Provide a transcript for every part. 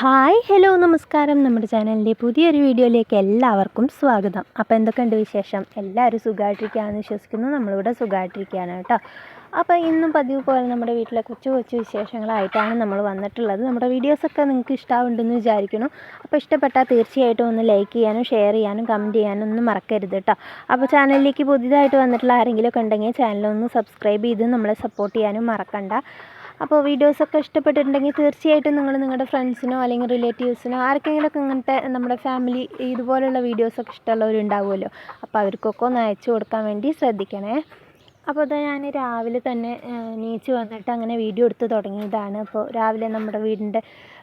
Hi hello നമസ്കാരം. നമ്മുടെ ചാനലിന്റെ പുതിയൊരു വീഡിയോയിലേക്ക് എല്ലാവർക്കും സ്വാഗതം. അപ്പോൾ എന്തൊക്കെയുണ്ട് വിശേഷം? എല്ലാവരും സുഖമായിട്ടിരിക്കുകയാണെന്ന് വിശ്വസിക്കുന്നു. നമ്മളിവിടെ സുഖമായിട്ടിരിക്കുകയാണ് കേട്ടോ. അപ്പോൾ ഇന്നും പതിവ് പോലെ നമ്മുടെ വീട്ടിലെ കൊച്ചു കൊച്ചു വിശേഷങ്ങളായിട്ടാണ് നമ്മൾ വന്നിട്ടുള്ളത്. നമ്മുടെ വീഡിയോസൊക്കെ നിങ്ങൾക്ക് ഇഷ്ടമാവുണ്ടെന്ന് വിചാരിക്കുന്നു. അപ്പോൾ ഇഷ്ടപ്പെട്ടാൽ തീർച്ചയായിട്ടും ഒന്ന് ലൈക്ക് ചെയ്യാനും ഷെയർ ചെയ്യാനും കമന്റ് ചെയ്യാനും ഒന്നും മറക്കരുത് കേട്ടോ. അപ്പോൾ ചാനലിലേക്ക് പുതിയതായിട്ട് വന്നിട്ടുള്ള ആരെങ്കിലുമൊക്കെ ഉണ്ടെങ്കിൽ ചാനലൊന്ന് സബ്സ്ക്രൈബ് ചെയ്ത് നമ്മളെ സപ്പോർട്ട് ചെയ്യാനും മറക്കണ്ട. അപ്പോൾ വീഡിയോസൊക്കെ ഇഷ്ടപ്പെട്ടിട്ടുണ്ടെങ്കിൽ തീർച്ചയായിട്ടും നിങ്ങൾ നിങ്ങളുടെ ഫ്രണ്ട്സിനോ അല്ലെങ്കിൽ റിലേറ്റീവ്സിനോ ആർക്കെങ്കിലുമൊക്കെ ഇങ്ങനത്തെ നമ്മുടെ ഫാമിലി ഇതുപോലുള്ള വീഡിയോസൊക്കെ ഇഷ്ടമുള്ളവരുണ്ടാവുമല്ലോ. അപ്പോൾ അവർക്കൊക്കെ ഒന്ന് അയച്ചു കൊടുക്കാൻ വേണ്ടി ശ്രദ്ധിക്കണേ. അപ്പോൾ അത് ഞാൻ രാവിലെ തന്നെ നീച്ച് വന്നിട്ട് അങ്ങനെ വീഡിയോ എടുത്ത് തുടങ്ങിയതാണ്. അപ്പോൾ രാവിലെ നമ്മുടെ വീടിന്റെ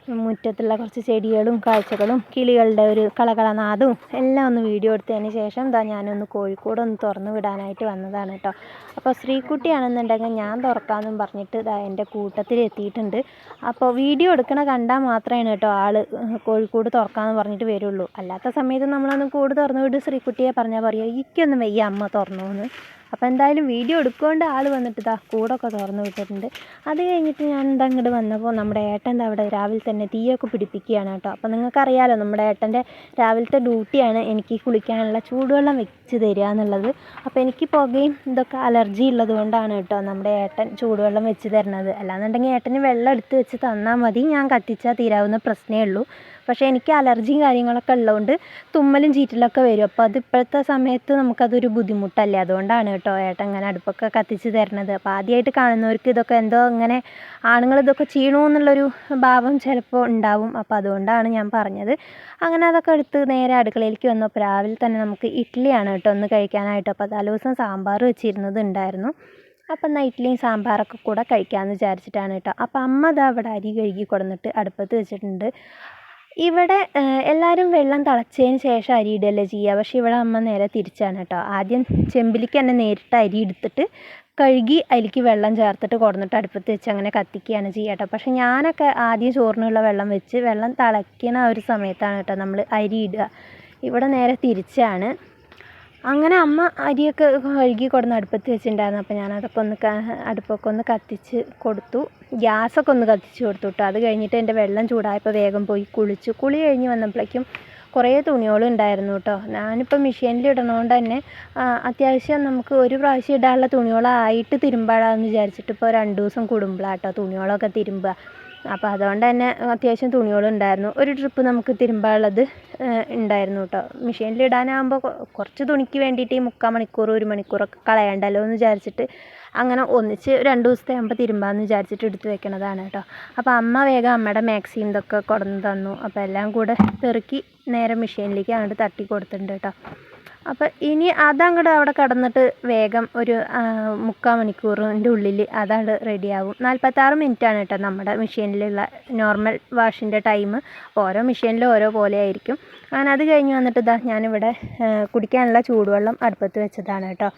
മുറ്റത്തുള്ള കുറച്ച് ചെടികളും കാഴ്ചകളും കിളികളുടെ ഒരു കളകളനാദവും എല്ലാം ഒന്ന് വീഡിയോ എടുത്തതിന് ശേഷം ഇതാ ഞാനൊന്ന് കോഴിക്കോട് ഒന്ന് തുറന്ന് വിടാനായിട്ട് വന്നതാണ് കേട്ടോ. അപ്പോൾ ശ്രീകുട്ടിയാണെന്നുണ്ടെങ്കിൽ ഞാൻ തുറക്കാമെന്നും പറഞ്ഞിട്ട് ഇതാ എന്റെ കൂട്ടത്തിൽ എത്തിയിട്ടുണ്ട്. അപ്പോൾ വീഡിയോ എടുക്കണ കണ്ടാൽ മാത്രമാണ് കേട്ടോ ആൾ കോഴിക്കോട് തുറക്കാമെന്ന് പറഞ്ഞിട്ട് വരുള്ളൂ. അല്ലാത്ത സമയത്ത് നമ്മളൊന്ന് കൂട് തുറന്നു വിട് ശ്രീകുട്ടിയെ പറഞ്ഞാൽ പറയുക ഇക്കൊന്നും വയ്യ അമ്മ തുറന്നു എന്ന് അപ്പോൾ എന്തായാലും വീഡിയോ എടുക്കൊണ്ട് ആൾ വന്നിട്ട് ഇതാ കൂടൊക്കെ തുറന്നു വിട്ടിട്ടുണ്ട്. അത് കഴിഞ്ഞിട്ട് ഞാൻ എന്താ ഇങ്ങോട്ട് വന്നപ്പോൾ നമ്മുടെ ഏട്ടന്റെ അവിടെ രാവിലെ തന്നെ തീയൊക്കെ പിടിപ്പിക്കുകയാണ് കേട്ടോ. അപ്പോൾ നിങ്ങൾക്കറിയാലോ നമ്മുടെ ഏട്ടന്റെ രാവിലത്തെ ഡ്യൂട്ടിയാണ് എനിക്ക് കുളിക്കാനുള്ള ചൂടുവെള്ളം വെച്ച് തരിക എന്നുള്ളത്. അപ്പോൾ എനിക്ക് പുകയും ഇതൊക്കെ അലർജി ഉള്ളത് കൊണ്ടാണ് കേട്ടോ നമ്മുടെ ഏട്ടൻ ചൂടുവെള്ളം വെച്ച് തരുന്നത്. അല്ലാന്നുണ്ടെങ്കിൽ ഏട്ടന് വെള്ളം എടുത്ത് വെച്ച് തന്നാൽ മതി. ഞാൻ കത്തിച്ചാൽ തീരാവുന്ന പ്രശ്നമേ ഉള്ളൂ. പക്ഷേ എനിക്ക് അലർജിയും കാര്യങ്ങളൊക്കെ ഉള്ളതുകൊണ്ട് തുമ്മലും ചീറ്റലൊക്കെ വരും. അപ്പോൾ അത് ഇപ്പോഴത്തെ സമയത്ത് നമുക്കതൊരു ബുദ്ധിമുട്ടല്ലേ? അതുകൊണ്ടാണ് കേട്ടോ ഏട്ടൻ ഇങ്ങനെ അടുപ്പൊക്കെ കത്തിച്ച് തരണത്. അപ്പോൾ ആദ്യമായിട്ട് കാണുന്നവർക്ക് ഇതൊക്കെ എന്തോ ഇങ്ങനെ ആണുങ്ങൾ ഇതൊക്കെ ചെയ്യണോ ഭാവം ചിലപ്പോൾ ഉണ്ടാവും. അപ്പോൾ അതുകൊണ്ടാണ് ഞാൻ പറഞ്ഞത്. അങ്ങനെ അതൊക്കെ എടുത്ത് നേരെ അടുക്കളയിലേക്ക് വന്നപ്പോൾ രാവിലെ തന്നെ നമുക്ക് ഇഡ്ഡലിയാണ് കേട്ടോ ഒന്ന് കഴിക്കാനായിട്ട്. അപ്പോൾ തലേദിവസം സാമ്പാർ വെച്ചിരുന്നത് ഉണ്ടായിരുന്നു. അപ്പം എന്നാൽ ഇഡ്ഡലിയും സാമ്പാറൊക്കെ കൂടെ കഴിക്കാമെന്ന് വിചാരിച്ചിട്ടാണ് കേട്ടോ. അപ്പം അമ്മ ദാ അരി കഴുകി കൊടുന്നിട്ട് അടുപ്പത്ത് വെച്ചിട്ടുണ്ട്. ഇവിടെ എല്ലാവരും വെള്ളം തിളച്ചതിന് ശേഷം അരി ഇടുകയല്ലേ ചെയ്യുക. പക്ഷേ ഇവിടെ അമ്മ നേരെ തിരിച്ചാണ് കേട്ടോ. ആദ്യം ചെമ്പിലേക്ക് തന്നെ നേരിട്ട് അരി എടുത്തിട്ട് കഴുകി അതിലേക്ക് വെള്ളം ചേർത്തിട്ട് കൊടുന്നിട്ട് അടുപ്പത്ത് വെച്ച് അങ്ങനെ കത്തിക്കുകയാണ് ചെയ്യുക കേട്ടോ. പക്ഷേ ഞാനൊക്കെ ആദ്യം ചോറിനുള്ള വെള്ളം വെച്ച് വെള്ളം തിളയ്ക്കണ ആ ഒരു സമയത്താണ് കേട്ടോ നമ്മൾ അരി ഇടുക. ഇവിടെ നേരെ തിരിച്ചാണ്. അങ്ങനെ അമ്മ അരിയൊക്കെ കഴുകി കൊണ്ടുവന്ന് അടുപ്പത്ത് വെച്ചിട്ടുണ്ടായിരുന്നു. അപ്പോൾ ഞാൻ അതൊക്കെ ഒന്ന് അടുപ്പൊക്കെ ഒന്ന് കത്തിച്ച് കൊടുത്തു. ഗ്യാസൊക്കെ ഒന്ന് കത്തിച്ച് കൊടുത്തു കേട്ടോ അത് കഴിഞ്ഞിട്ട് എന്റെ വെള്ളം ചൂടായപ്പോൾ വേഗം പോയി കുളിച്ചു. കുളി കഴിഞ്ഞ് വന്നപ്പോഴേക്കും കുറേ തുണികളും ഉണ്ടായിരുന്നു കേട്ടോ ഞാനിപ്പോൾ മെഷീനിൽ ഇടണോണ്ട് തന്നെ അത്യാവശ്യം നമുക്ക് ഒരു പ്രാവശ്യം ഇടാനുള്ള തുണികളായിട്ട് തിരുമ്പാടാന്ന് വിചാരിച്ചിട്ട് ഇപ്പോൾ രണ്ട് ദിവസം കൂടുമ്പോഴാട്ടോ തുണികളൊക്കെ തിരുമ്പുക അപ്പോൾ അതുകൊണ്ട് തന്നെ അത്യാവശ്യം തുണികളുണ്ടായിരുന്നു ഒരു ട്രിപ്പ് നമുക്ക് തിരുമ്പാനുള്ളത് ഉണ്ടായിരുന്നു കേട്ടോ മെഷീനിൽ ഇടാനാകുമ്പോൾ കുറച്ച് തുണിക്ക് വേണ്ടിയിട്ട് ഈ മുക്കാൽ മണിക്കൂർ ഒരു മണിക്കൂറൊക്കെ കളയണ്ടല്ലോ എന്ന് വിചാരിച്ചിട്ട് അങ്ങനെ ഒന്നിച്ച് രണ്ട് ദിവസത്തെ ആകുമ്പോൾ തിരുമ്പാന്ന് വിചാരിച്ചിട്ട് എടുത്ത് വെക്കണതാണ് കേട്ടോ അപ്പോൾ അമ്മ വേഗം അമ്മയുടെ മാക്സിം ഇതൊക്കെ കൊണ്ടുവന്ന് തന്നു. അപ്പോൾ എല്ലാം കൂടെ പെറുക്കി നേരെ മെഷീനിലേക്ക് അങ്ങോട്ട് തട്ടി കൊടുത്തിട്ടുണ്ട് കേട്ടോ അപ്പോൾ ഇനി അതങ്ങോട്ട് അവിടെ കിടന്നിട്ട് വേഗം ഒരു മുക്കാൽ മണിക്കൂറിന്റെ ഉള്ളിൽ അതങ്ങോട്ട് റെഡിയാവും നാൽപ്പത്താറ് മിനിറ്റാണ് കേട്ടോ നമ്മുടെ മെഷീനിലുള്ള നോർമൽ വാഷിന്റെ ടൈം ഓരോ മെഷീനിലും ഓരോ പോലെ ആയിരിക്കും. അങ്ങനെ അത് കഴിഞ്ഞ് വന്നിട്ട് ഇതാ ഞാനിവിടെ കുടിക്കാനുള്ള ചൂടുവെള്ളം അടുപ്പത്ത് വെച്ചതാണ് കേട്ടോ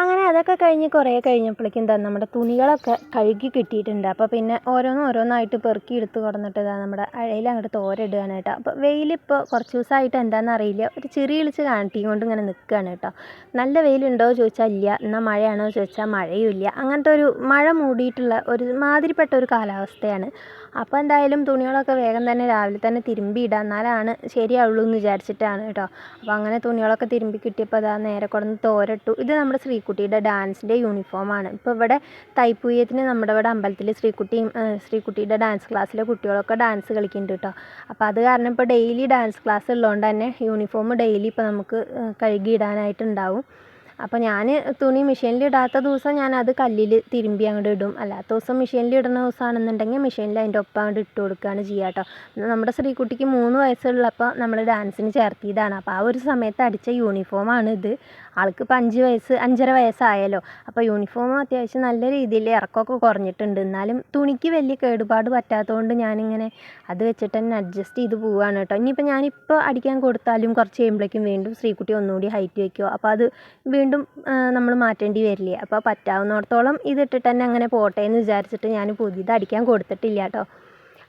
അങ്ങനെ അതൊക്കെ കഴിഞ്ഞ് കുറേ കഴിഞ്ഞപ്പോഴേക്കും എന്താ നമ്മുടെ തുണികളൊക്കെ കഴുകി കിട്ടിയിട്ടുണ്ട്. അപ്പോൾ പിന്നെ ഓരോന്നും ഓരോന്നായിട്ട് പെറുക്കി എടുത്ത് കൊടുന്നിട്ട് ഇതാ നമ്മുടെ അഴയിൽ അങ്ങോട്ട് തോരയിടുകയാണ് കേട്ടോ. അപ്പോൾ വെയിലിപ്പോൾ കുറച്ച് ദിവസമായിട്ട് എന്താണെന്ന് അറിയില്ല. ഒരു ചെറിയ വിളിച്ച് കാണിട്ടി കൊണ്ട് ഇങ്ങനെ നിൽക്കുകയാണ് കേട്ടോ. നല്ല വെയിലുണ്ടോ ചോദിച്ചാൽ ഇല്ല. എന്നാൽ മഴയാണോ ചോദിച്ചാൽ മഴയും ഇല്ല അങ്ങനത്തെ ഒരു മഴ മൂടിയിട്ടുള്ള ഒരു മാതിരിപ്പെട്ട ഒരു കാലാവസ്ഥയാണ്. അപ്പോൾ എന്തായാലും തുണികളൊക്കെ വേഗം തന്നെ രാവിലെ തന്നെ തിരുമ്പി ഇടാം. എന്നാലാണ് ശരിയാവുള്ളൂ എന്ന് വിചാരിച്ചിട്ടാണ് കേട്ടോ. അപ്പോൾ അങ്ങനെ തുണികളൊക്കെ തിരുമ്പി കിട്ടിയപ്പോൾ അതാ നേരെ കൊടുന്ന് തോരട്ടു. ഇത് നമ്മുടെ ശ്രീകുട്ടിയുടെ ഡാൻസിന്റെ യൂണിഫോമാണ് ഇപ്പോൾ ഇവിടെ തൈപ്പൂയത്തിന് നമ്മുടെ ഇവിടെ അമ്പലത്തിൽ ശ്രീകുട്ടിയും ശ്രീകുട്ടിയുടെ ഡാൻസ് ക്ലാസ്സിലെ കുട്ടികളൊക്കെ ഡാൻസ് കളിക്കുന്നുണ്ട് കേട്ടോ. അപ്പോൾ അത് കാരണം ഇപ്പോൾ ഡെയിലി ഡാൻസ് ക്ലാസ് ഉള്ളതുകൊണ്ട് തന്നെ യൂണിഫോം ഡെയിലി ഇപ്പോൾ നമുക്ക് കഴുകി ഇടാനായിട്ടുണ്ടാവും അപ്പോൾ ഞാൻ തുണി മെഷീനിൽ ഇടാത്ത ദിവസം അത് കല്ലിൽ തിരുമ്പി അങ്ങോട്ട് ഇടും. അല്ലാത്ത ദിവസം മെഷീനിൽ ഇടുന്ന ദിവസമാണെന്നുണ്ടെങ്കിൽ മെഷീനിൽ അതിന്റെ ഒപ്പം അങ്ങോട്ട് ഇട്ട് കൊടുക്കുകയാണ് ചെയ്യുക കേട്ടോ നമ്മുടെ ശ്രീകുട്ടിക്ക് മൂന്ന് വയസ്സുള്ളപ്പോൾ നമ്മൾ ഡാൻസിന് ചേർത്തിയതാണ്. അപ്പോൾ ആ ഒരു സമയത്ത് അടിച്ച യൂണിഫോമാണ് ഇത്. ആൾക്ക് ഇപ്പം അഞ്ച് വയസ്സ് അഞ്ചര വയസ്സായല്ലോ. അപ്പോൾ യൂണിഫോം അത്യാവശ്യം നല്ല രീതിയിൽ ഇറക്കമൊക്കെ കുറഞ്ഞിട്ടുണ്ട്. എന്നാലും തുണിക്ക് വലിയ കേടുപാട് പറ്റാത്തതുകൊണ്ട് ഞാനിങ്ങനെ അത് വെച്ചിട്ട് തന്നെ അഡ്ജസ്റ്റ് ചെയ്ത് പോവുകയാണ് കേട്ടോ. ഇനിയിപ്പോൾ ഞാനിപ്പോൾ അടിക്കാൻ കൊടുത്താലും കുറച്ച് കഴിയുമ്പോഴേക്കും വീണ്ടും ശ്രീകുട്ടി ഒന്നുകൂടി ഹൈറ്റ് വയ്ക്കുമോ അപ്പോൾ അത് വീണ്ടും നമ്മൾ മാറ്റേണ്ടി വരില്ലേ. അപ്പോൾ പറ്റാവുന്നിടത്തോളം ഇതിട്ടിട്ട് തന്നെ അങ്ങനെ പോട്ടെ എന്ന് വിചാരിച്ചിട്ട് ഞാൻ പുതിയത് അടിക്കാൻ കൊടുത്തിട്ടില്ല കേട്ടോ.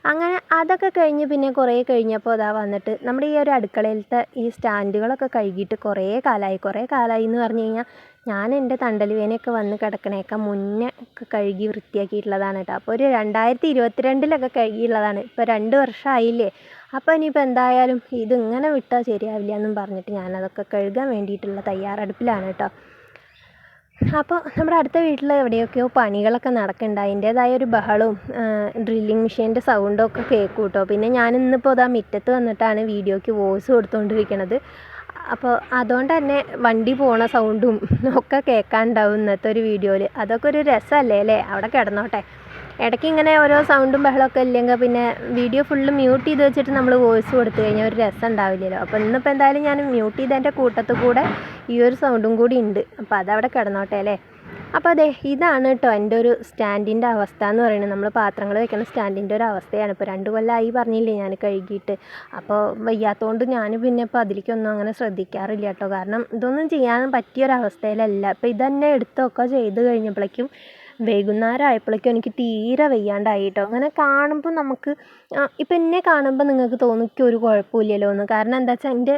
അങ്ങനെ അതൊക്കെ കഴിഞ്ഞ് പിന്നെ കുറേ കഴിഞ്ഞപ്പോൾ അതാ വന്നിട്ട് നമ്മുടെ ഈ ഒരു അടുക്കളയിലത്തെ ഈ സ്റ്റാൻഡുകളൊക്കെ കഴുകിയിട്ട് കുറേ കാലമായി. കുറേ കാലമായി എന്ന് പറഞ്ഞു കഴിഞ്ഞാൽ ഞാൻ എന്റെ തണ്ടൽ വേനയൊക്കെ വന്ന് കിടക്കണേക്കാൾ മുന്നേ ഒക്കെ കഴുകി വൃത്തിയാക്കിയിട്ടുള്ളതാണ് കേട്ടോ. അപ്പോൾ ഒരു രണ്ടായിരത്തി ഇരുപത്തിരണ്ടിലൊക്കെ കഴുകിയുള്ളതാണ് ഇപ്പോൾ രണ്ട് വർഷമായില്ലേ. അപ്പോൾ ഇനിയിപ്പോൾ എന്തായാലും ഇതിങ്ങനെ വിട്ടാൽ ശരിയാവില്ല എന്നും പറഞ്ഞിട്ട് ഞാനതൊക്കെ കഴുകാൻ വേണ്ടിയിട്ടുള്ള തയ്യാറെടുപ്പിലാണ് കേട്ടോ. അപ്പോൾ നമ്മുടെ അടുത്ത വീട്ടിൽ എവിടെയൊക്കെയോ പണികളൊക്കെ നടക്കുന്നുണ്ട്. അതിന്റേതായ ഒരു ബഹളവും ഡ്രില്ലിങ് മെഷീന്റെ സൗണ്ടും ഒക്കെ കേൾക്കും കേട്ടോ. പിന്നെ ഞാൻ ഇന്നിപ്പോൾ ഇതാ മുറ്റത്ത് വന്നിട്ടാണ് വീഡിയോയ്ക്ക് വോയിസ് കൊടുത്തുകൊണ്ടിരിക്കുന്നത് അപ്പോൾ അതുകൊണ്ട് തന്നെ വണ്ടി പോണ സൗണ്ടും ഒക്കെ കേൾക്കാനുണ്ടാവും ഇന്നത്തെ ഒരു വീഡിയോയിൽ അതൊക്കെ ഒരു രസമല്ലേ അല്ലേ? അവിടെ കിടന്നോട്ടെ. ഇടയ്ക്ക് ഇങ്ങനെ ഓരോ സൗണ്ടും ബഹളമൊക്കെ ഇല്ലെങ്കിൽ പിന്നെ വീഡിയോ ഫുള്ള് മ്യൂട്ട് ചെയ്ത് വെച്ചിട്ട് നമ്മൾ വോയിസ് കൊടുത്തു കഴിഞ്ഞാൽ ഒരു രസം ഉണ്ടാവില്ലല്ലോ. അപ്പോൾ ഇന്നിപ്പോൾ എന്തായാലും ഞാൻ മ്യൂട്ട് ചെയ്തതിന്റെ കൂട്ടത്തിൽ കൂടെ ഈ ഒരു സൗണ്ടും കൂടി ഉണ്ട്. അപ്പോൾ അതവിടെ കിടന്നോട്ടെ അല്ലേ? അപ്പോൾ അതെ ഇതാണ് കേട്ടോ എന്റെ ഒരു സ്റ്റാൻഡിന്റെ അവസ്ഥ എന്ന് പറയുന്നത്. നമ്മൾ പാത്രങ്ങൾ വെക്കുന്ന സ്റ്റാൻഡിന്റെ ഒരു അവസ്ഥയാണ്. ഇപ്പോൾ രണ്ട് കൊല്ലമായി പറഞ്ഞില്ലേ ഞാൻ കഴുകിയിട്ട്. അപ്പോൾ വയ്യാത്തതുകൊണ്ട് ഞാൻ പിന്നെ ഇപ്പോൾ അതിലേക്കൊന്നും അങ്ങനെ ശ്രദ്ധിക്കാറില്ല കേട്ടോ കാരണം ഇതൊന്നും ചെയ്യാൻ പറ്റിയൊരവസ്ഥയിലല്ല അപ്പോൾ ഇതന്നെ എടുത്തൊക്കെ ചെയ്ത് കഴിഞ്ഞപ്പോഴേക്കും വൈകുന്നേരം ആയപ്പോഴേക്കും എനിക്ക് തീരെ വയ്യാണ്ടായി കേട്ടോ അങ്ങനെ കാണുമ്പോൾ നമുക്ക് ഇപ്പം എന്നെ കാണുമ്പോൾ നിങ്ങൾക്ക് തോന്നും ഒരു കുഴപ്പമില്ലല്ലോ എന്ന്. കാരണം എന്താ വെച്ചാൽ എന്റെ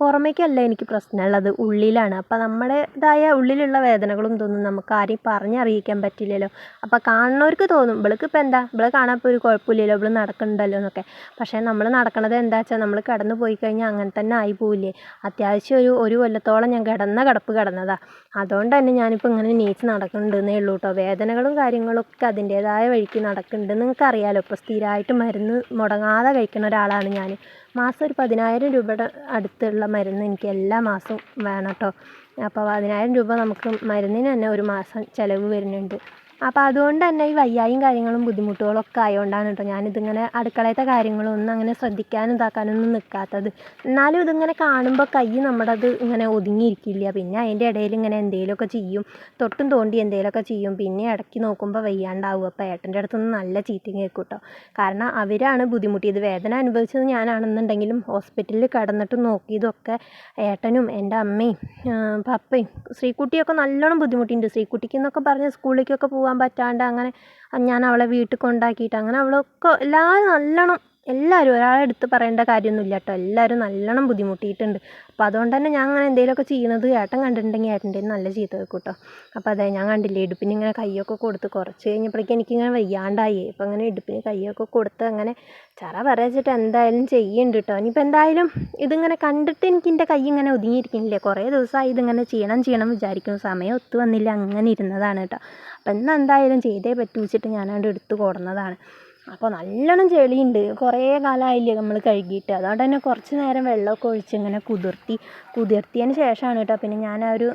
പുറമേക്കല്ല എനിക്ക് പ്രശ്നമുള്ളത് ഉള്ളിലാണ്. അപ്പം നമ്മുടേതായ ഉള്ളിലുള്ള വേദനകളും തോന്നും നമുക്ക് ആരെയും പറഞ്ഞറിയിക്കാൻ പറ്റില്ലല്ലോ. അപ്പം കാണുന്നവർക്ക് തോന്നും ഇവൾക്ക് ഇപ്പം എന്താ? ഇവളെ കാണാൻ ഇപ്പോൾ ഒരു കുഴപ്പമില്ലല്ലോ. ഇവൾ നടക്കുന്നുണ്ടല്ലോ എന്നൊക്കെ. പക്ഷേ നമ്മൾ നടക്കണത് എന്താ വെച്ചാൽ നമ്മൾ കിടന്നു പോയി കഴിഞ്ഞാൽ അങ്ങനെ തന്നെ ആയി പോവില്ലേ? അത്യാവശ്യം ഒരു ഒരു കൊല്ലത്തോളം ഞാൻ കിടന്ന കിടപ്പ് കിടന്നതാണ് അതുകൊണ്ട് തന്നെ ഞാനിപ്പോൾ ഇങ്ങനെ നീച്ച് നടക്കുന്നുണ്ടെന്നേ ഉള്ളൂ കേട്ടോ വേദനകളും കാര്യങ്ങളൊക്കെ അതിന്റേതായ വഴിക്ക് നടക്കുന്നുണ്ട് നിങ്ങൾക്ക് അറിയാമല്ലോ ഇപ്പോൾ സ്ഥിരമായിട്ട് മരുന്ന് മുടങ്ങാതെ കഴിക്കുന്ന ഒരാളാണ് ഞാൻ. മാസം ഒരു പതിനായിരം രൂപയുടെ അടുത്തുള്ള മരുന്ന് എനിക്ക് എല്ലാ മാസവും വേണം കേട്ടോ. അപ്പോൾ പതിനായിരം രൂപ നമുക്ക് മരുന്നിന് തന്നെ ഒരു മാസം ചിലവ് വരുന്നുണ്ട്. അപ്പോൾ അതുകൊണ്ട് തന്നെ ഈ വയ്യായും കാര്യങ്ങളും ബുദ്ധിമുട്ടുകളൊക്കെ ആയതുകൊണ്ടാണ് കേട്ടോ ഞാനിതിങ്ങനെ അടുക്കളയത്തെ കാര്യങ്ങളൊന്നും അങ്ങനെ ശ്രദ്ധിക്കാനും ഇതാക്കാനൊന്നും നിൽക്കാത്തത് എന്നാലും ഇതിങ്ങനെ കാണുമ്പോൾ കൈ നമ്മുടെ അത് ഇങ്ങനെ ഒതുങ്ങിയിരിക്കില്ല. പിന്നെ അതിന്റെ ഇടയിൽ ഇങ്ങനെ എന്തെങ്കിലുമൊക്കെ ചെയ്യും. തൊട്ടും തോണ്ടി എന്തെങ്കിലുമൊക്കെ ചെയ്യും. പിന്നെ ഇടയ്ക്ക് നോക്കുമ്പോൾ വയ്യാണ്ടാവും. അപ്പോൾ ഏട്ടന്റെ അടുത്തുനിന്ന് നല്ല ചീറ്റിങ് കേൾക്കും കേട്ടോ കാരണം അവരാണ് ബുദ്ധിമുട്ടിയത്. വേദന അനുഭവിച്ചത് ഞാനാണെന്നുണ്ടെങ്കിലും ഹോസ്പിറ്റലിൽ കിടന്നിട്ട് നോക്കിയതൊക്കെ ഏട്ടനും എന്റെ അമ്മയും പപ്പയും ശ്രീക്കുട്ടിയൊക്കെ നല്ലോണം ബുദ്ധിമുട്ടിയിട്ടുണ്ട് ശ്രീക്കുട്ടിക്ക് എന്നൊക്കെ പറഞ്ഞ് സ്കൂളിലേക്കൊക്കെ പോകാൻ പോകാൻ പറ്റാണ്ട് അങ്ങനെ ഞാൻ അവളെ വീട്ടിൽ കൊണ്ടാക്കിയിട്ട് അങ്ങനെ അവളൊക്കെ എല്ലാവരും നല്ലോണം എല്ലാവരും ഒരാളെ എടുത്ത് പറയേണ്ട കാര്യമൊന്നുമില്ല കേട്ടോ. എല്ലാവരും നല്ലോണം ബുദ്ധിമുട്ടിയിട്ടുണ്ട്. അപ്പോൾ അതുകൊണ്ട് തന്നെ ഞാൻ അങ്ങനെ എന്തെങ്കിലുമൊക്കെ ചെയ്യണത് ഏട്ടൻ കണ്ടിട്ടുണ്ടെങ്കിൽ ഏട്ടന്റെ നല്ല ചീത്ത വെക്കും കേട്ടോ. അപ്പോൾ അതെ ഞാൻ കണ്ടില്ലേ ഇടുപ്പിന് ഇങ്ങനെ കൈയൊക്കെ കൊടുത്ത് കുറച്ച് കഴിഞ്ഞപ്പോഴേക്കും എനിക്കിങ്ങനെ വയ്യാണ്ടായി. അപ്പോൾ അങ്ങനെ ഇടുപ്പിന് കൈയൊക്കെ കൊടുത്ത് അങ്ങനെ ചറ പറയച്ചിട്ട് എന്തായാലും ചെയ്യുന്നുണ്ട് കേട്ടോ. ഇനിയിപ്പോൾ എന്തായാലും ഇതിങ്ങനെ കണ്ടിട്ട് എനിക്ക് എന്റെ കൈ ഇങ്ങനെ ഒതുങ്ങിയിരിക്കുന്നില്ലേ? കുറേ ദിവസമായി ഇതിങ്ങനെ ചെയ്യണം ചെയ്യണം വിചാരിക്കുന്നു. സമയം ഒത്തു വന്നില്ല അങ്ങനെ ഇരുന്നതാണ് കേട്ടോ. അപ്പം ഇന്ന് എന്തായാലും ചെയ്തേ പറ്റൂ വെച്ചിട്ട് ഞാനവിടെ എടുത്ത് കൊടുന്നതാണ്. അപ്പോൾ നല്ലോണം ചെളിയുണ്ട്. കുറേ കാലമായില്ലേ നമ്മൾ കഴുകിയിട്ട്. അതുകൊണ്ട് തന്നെ കുറച്ച് നേരം വെള്ളമൊക്കെ ഒഴിച്ച് ഇങ്ങനെ കുതിർത്തി കുതിർത്തിയതിന് ശേഷമാണ് കേട്ടോ പിന്നെ ഞാൻ ആ ഒരു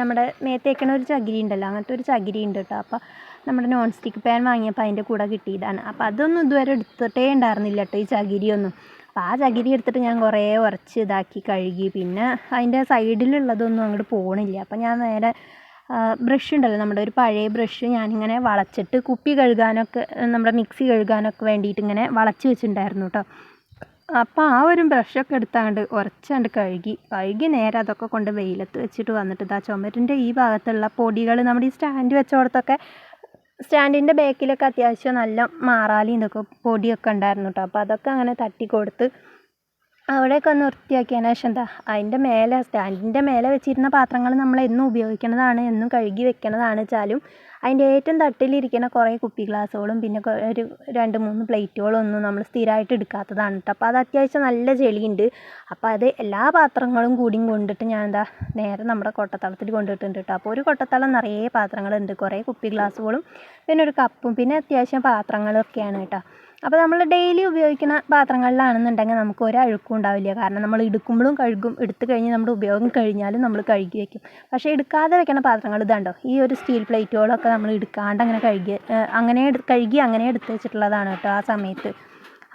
നമ്മുടെ മേത്തേക്കണ ഒരു ചകിരി ഉണ്ടല്ലോ അങ്ങനത്തെ ഒരു ചകിരി ഉണ്ട് കേട്ടോ അപ്പോൾ നമ്മുടെ നോൺ സ്റ്റിക്ക് പാൻ വാങ്ങിയപ്പോൾ അതിന്റെ കൂടെ കിട്ടിയതാണ്. അപ്പോൾ അതൊന്നും ഇതുവരെ എടുത്തിട്ടേ ഉണ്ടായിരുന്നില്ല കേട്ടോ ഈ ചകിരിയൊന്നും. അപ്പോൾ ആ ചകിരി എടുത്തിട്ട് ഞാൻ കുറേ ഉരച്ച് ഇതാക്കി കഴുകി. പിന്നെ അതിന്റെ സൈഡിലുള്ളതൊന്നും അങ്ങോട്ട് പോകണില്ല അപ്പോൾ ഞാൻ നേരെ ബ്രഷ് ഉണ്ടല്ലോ നമ്മുടെ ഒരു പഴയ ബ്രഷ് ഞാനിങ്ങനെ വളച്ചിട്ട് കുപ്പി കഴുകാനൊക്കെ നമ്മുടെ മിക്സി കഴുകാനൊക്കെ വേണ്ടിയിട്ട് ഇങ്ങനെ വളച്ച് വെച്ചിട്ടുണ്ടായിരുന്നു കേട്ടോ അപ്പോൾ ആ ഒരു ബ്രഷൊക്കെ എടുത്താണ്ട് ഉരച്ചാണ്ട് കഴുകി കഴുകി നേരെ അതൊക്കെ കൊണ്ട് വെയിലത്ത് വെച്ചിട്ട് വന്നിട്ട് ഇതാ ചുമരിന്റെ ഈ ഭാഗത്തുള്ള പൊടികൾ നമ്മുടെ ഈ സ്റ്റാൻഡ് വെച്ചോടത്തൊക്കെ സ്റ്റാൻഡിന്റെ ബാക്കിലൊക്കെ അത്യാവശ്യം നല്ല മാറാലി ഇതൊക്കെ പൊടിയൊക്കെ ഉണ്ടായിരുന്നു കേട്ടോ അപ്പോൾ അതൊക്കെ അങ്ങനെ തട്ടി കൊടുത്ത് അവിടെയൊക്കെ ഒന്ന് വൃത്തിയാക്കിയതിന് ശേഷം എന്താ അതിന്റെ മേലെ സ്റ്റാൻഡിന്റെ മേലെ വെച്ചിരുന്ന പാത്രങ്ങൾ നമ്മൾ എന്നും ഉപയോഗിക്കുന്നതാണ് എന്നും കഴുകി വെക്കുന്നതാണ് വെച്ചാലും അതിന്റെ ഏറ്റവും തട്ടിലിരിക്കുന്ന കുറേ കുപ്പി ഗ്ലാസ്സുകളും പിന്നെ ഒരു രണ്ട് മൂന്ന് പ്ലേറ്റുകളും ഒന്നും നമ്മൾ സ്ഥിരമായിട്ട് എടുക്കാത്തതാണ് കേട്ടോ. അപ്പോൾ അത് അത്യാവശ്യം നല്ല ചെളിയുണ്ട്. അപ്പോൾ അത് എല്ലാ പാത്രങ്ങളും കൂടിയും കൊണ്ടിട്ട് ഞാൻ എന്താ നേരെ നമ്മുടെ കൊട്ടത്തളത്തിൽ കൊണ്ടിട്ടുണ്ട് കേട്ടോ. അപ്പോൾ ഒരു കൊട്ടത്തളം നിറയെ പാത്രങ്ങളുണ്ട്. കുറേ കുപ്പി ഗ്ലാസ്സുകളും പിന്നെ ഒരു കപ്പും പിന്നെ അത്യാവശ്യം പാത്രങ്ങളൊക്കെയാണ് കേട്ടോ. അപ്പോൾ നമ്മൾ ഡെയിലി ഉപയോഗിക്കുന്ന പാത്രങ്ങളിലാണെന്നുണ്ടെങ്കിൽ നമുക്ക് ഒരു അഴുക്കും ഉണ്ടാവില്ല. കാരണം നമ്മൾ എടുക്കുമ്പോഴും കഴുകും എടുത്തു കഴിഞ്ഞ് നമ്മുടെ ഉപയോഗം കഴിഞ്ഞാലും നമ്മൾ കഴുകി വയ്ക്കും പക്ഷേ എടുക്കാതെ വെക്കുന്ന പാത്രങ്ങൾ ഇതുണ്ടോ? ഈ ഒരു സ്റ്റീൽ പ്ലേറ്റുകളൊക്കെ നമ്മൾ എടുക്കാണ്ട് അങ്ങനെ കഴുകി അങ്ങനെ കഴുകി അങ്ങനെ എടുത്ത് വെച്ചിട്ടുള്ളതാണ് കേട്ടോ ആ സമയത്ത്.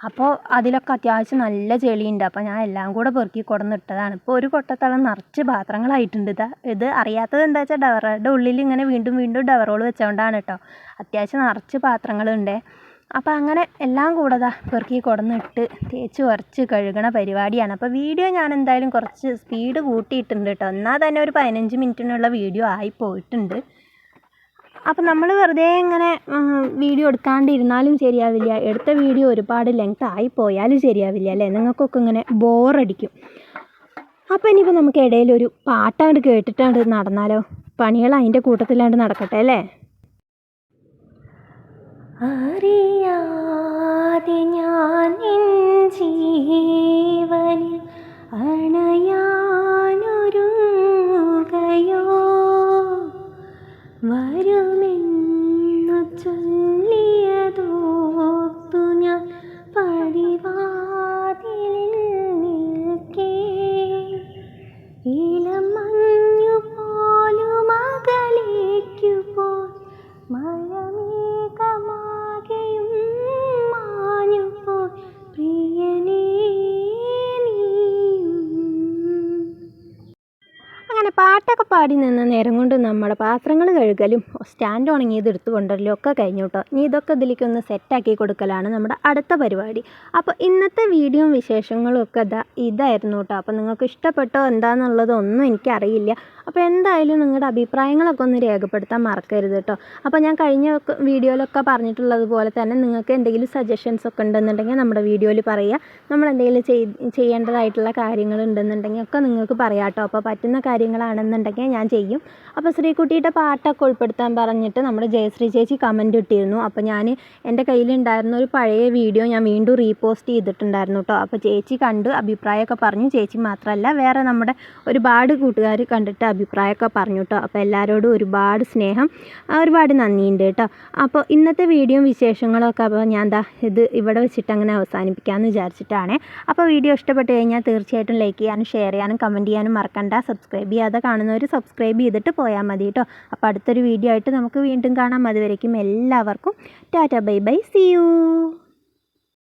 അപ്പോൾ അതിലൊക്കെ അത്യാവശ്യം നല്ല ചെളിയുണ്ട്. അപ്പോൾ ഞാൻ എല്ലാം കൂടെ പെറുക്കി കൊടുന്നിട്ടതാണ് ഇപ്പോൾ ഒരു കൊട്ടത്തളം നിറച്ച് പാത്രങ്ങളായിട്ടുണ്ട്. ഇതാ ഇത് അറിയാത്തത് എന്താ വെച്ചാൽ ഡവറുടെ ഉള്ളിൽ ഇങ്ങനെ വീണ്ടും വീണ്ടും ഡവറുകൾ വെച്ചുകൊണ്ടാണ് കേട്ടോ. അത്യാവശ്യം നിറച്ച് പാത്രങ്ങളുണ്ട്. അപ്പോൾ അങ്ങനെ എല്ലാം കൂടെ ദാ പെറുക്കി കൊടുന്നിട്ട് തേച്ച് കുറച്ച് കഴുകണ പരിപാടിയാണ്. അപ്പോൾ വീഡിയോ ഞാൻ എന്തായാലും കുറച്ച് സ്പീഡ് കൂട്ടിയിട്ടുണ്ട് കേട്ടോ എന്നാൽ തന്നെ ഒരു പതിനഞ്ച് മിനിറ്റിനുള്ള വീഡിയോ ആയി പോയിട്ടുണ്ട്. അപ്പോൾ നമ്മൾ വെറുതെ ഇങ്ങനെ വീഡിയോ എടുക്കാണ്ടിരുന്നാലും ശരിയാവില്ല. എടുത്ത വീഡിയോ ഒരുപാട് ലെങ്ത് ആയി പോയാലും ശരിയാവില്ല അല്ലേ? നിങ്ങൾക്കൊക്കെ ഇങ്ങനെ ബോറടിക്കും അപ്പോൾ ഇനിയിപ്പോൾ നമുക്ക് ഇടയിലൊരു പാട്ടാണ്ട് കേട്ടിട്ടാണ്ട് നടന്നാലോ? പണികൾ അതിന്റെ കൂട്ടത്തിലാണ്ട് നടക്കട്ടെ അല്ലേ? അറിയാതെ ഞാൻ ജീവനിൽ അണയാനൊരുങ്ങുകയോ പാട്ടൊക്കെ പാടി നിന്ന നേരം കൊണ്ട് നമ്മുടെ പാത്രങ്ങൾ കഴുകലും സ്റ്റാൻഡ് ഉണങ്ങിയത് എടുത്തു കൊണ്ടുവരലും ഒക്കെ കഴിഞ്ഞു കേട്ടോ. ഇനി ഇതൊക്കെ ഇതിലേക്ക് ഒന്ന് സെറ്റാക്കി കൊടുക്കലാണ് നമ്മുടെ അടുത്ത പരിപാടി. അപ്പോൾ ഇന്നത്തെ വീഡിയോയും വിശേഷങ്ങളും ഒക്കെ ഇതാ ഇതായിരുന്നു കേട്ടോ. അപ്പോൾ നിങ്ങൾക്ക് ഇഷ്ടപ്പെട്ടോ എന്താണെന്നുള്ളതൊന്നും എനിക്കറിയില്ല. അപ്പോൾ എന്തായാലും നിങ്ങളുടെ അഭിപ്രായങ്ങളൊക്കെ ഒന്ന് രേഖപ്പെടുത്താൻ മറക്കരുത് കേട്ടോ അപ്പോൾ ഞാൻ കഴിഞ്ഞ വീഡിയോയിലൊക്കെ പറഞ്ഞിട്ടുള്ളത് പോലെ തന്നെ നിങ്ങൾക്ക് എന്തെങ്കിലും സജഷൻസ് ഒക്കെ ഉണ്ടെന്നുണ്ടെങ്കിൽ നമ്മുടെ വീഡിയോയിൽ പറയുക നമ്മൾ എന്തെങ്കിലും ചെയ് ചെയ്യേണ്ടതായിട്ടുള്ള കാര്യങ്ങൾ ഉണ്ടെന്നുണ്ടെങ്കിൽ ഒക്കെ നിങ്ങൾക്ക് പറയാം കേട്ടോ അപ്പോൾ പറ്റുന്ന കാര്യങ്ങളാണെന്നുണ്ടെങ്കിൽ ഞാൻ ചെയ്യും. അപ്പോൾ ശ്രീകുട്ടിയുടെ പാട്ടൊക്കെ ഉൾപ്പെടുത്താൻ പറഞ്ഞിട്ട് നമ്മുടെ ജയശ്രീ ചേച്ചി കമന്റ് ഇട്ടിരുന്നു. അപ്പോൾ ഞാൻ എന്റെ കയ്യിലുണ്ടായിരുന്ന ഒരു പഴയ വീഡിയോ ഞാൻ വീണ്ടും റീപോസ്റ്റ് ചെയ്തിട്ടുണ്ടായിരുന്നു കേട്ടോ അപ്പോൾ ചേച്ചി കണ്ട് അഭിപ്രായമൊക്കെ പറഞ്ഞു. ചേച്ചി മാത്രമല്ല വേറെ നമ്മുടെ ഒരുപാട് കൂട്ടുകാർ കണ്ടിട്ട് അഭിപ്രായമൊക്കെ പറഞ്ഞു കേട്ടോ. അപ്പോൾ എല്ലാവരോടും ഒരുപാട് സ്നേഹം. ഒരുപാട് നന്ദിയുണ്ട് കേട്ടോ. അപ്പോൾ ഇന്നത്തെ വീഡിയോയും വിശേഷങ്ങളൊക്കെ അപ്പോൾ ഞാൻ എന്താ ഇത് ഇവിടെ വെച്ചിട്ട് അങ്ങനെ അവസാനിപ്പിക്കാമെന്ന് വിചാരിച്ചിട്ടാണ്. അപ്പോൾ വീഡിയോ ഇഷ്ടപ്പെട്ടു കഴിഞ്ഞാൽ തീർച്ചയായിട്ടും ലൈക്ക് ചെയ്യാനും ഷെയർ ചെയ്യാനും കമന്റ് ചെയ്യാനും മറക്കണ്ട. സബ്സ്ക്രൈബ് ചെയ്യാതെ കാണുന്നവർ സബ്സ്ക്രൈബ് ചെയ്തിട്ട് പോയാൽ മതി കേട്ടോ. അപ്പോൾ അടുത്തൊരു വീഡിയോ ആയിട്ട് നമുക്ക് വീണ്ടും കാണാം. അതുവരേക്കും എല്ലാവർക്കും tata bye bye. See you